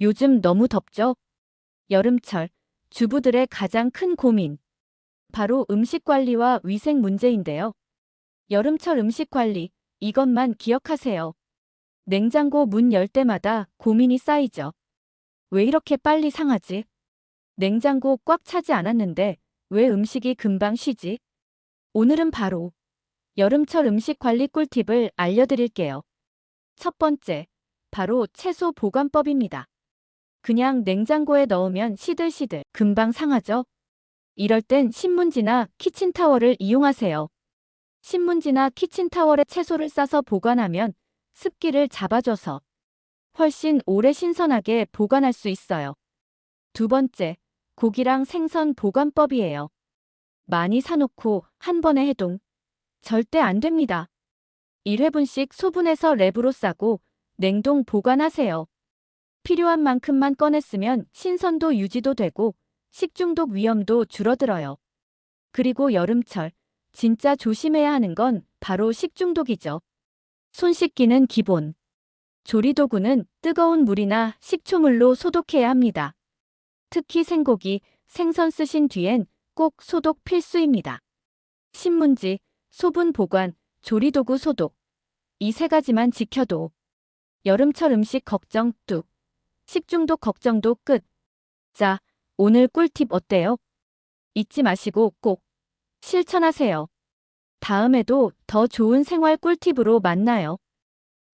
요즘 너무 덥죠? 여름철, 주부들의 가장 큰 고민. 바로 음식 관리와 위생 문제인데요. 여름철 음식 관리, 이것만 기억하세요. 냉장고 문 열 때마다 고민이 쌓이죠. 왜 이렇게 빨리 상하지? 냉장고 꽉 차지 않았는데 왜 음식이 금방 쉬지? 오늘은 바로 여름철 음식 관리 꿀팁을 알려드릴게요. 첫 번째, 바로 채소 보관법입니다. 그냥 냉장고에 넣으면 시들시들 금방 상하죠? 이럴 땐 신문지나 키친타월을 이용하세요. 신문지나 키친타월에 채소를 싸서 보관하면 습기를 잡아줘서 훨씬 오래 신선하게 보관할 수 있어요. 두 번째, 고기랑 생선 보관법이에요. 많이 사놓고 한 번에 해동. 절대 안 됩니다. 1회분씩 소분해서 랩으로 싸고 냉동 보관하세요. 필요한 만큼만 꺼냈으면 신선도 유지도 되고 식중독 위험도 줄어들어요. 그리고 여름철, 진짜 조심해야 하는 건 바로 식중독이죠. 손 씻기는 기본. 조리도구는 뜨거운 물이나 식초물로 소독해야 합니다. 특히 생고기, 생선 쓰신 뒤엔 꼭 소독 필수입니다. 신문지, 소분 보관, 조리도구 소독. 이 세 가지만 지켜도 여름철 음식 걱정 뚝. 식중독 걱정도 끝. 자, 오늘 꿀팁 어때요? 잊지 마시고 꼭 실천하세요. 다음에도 더 좋은 생활 꿀팁으로 만나요.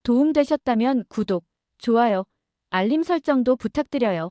도움되셨다면 구독, 좋아요, 알림 설정도 부탁드려요.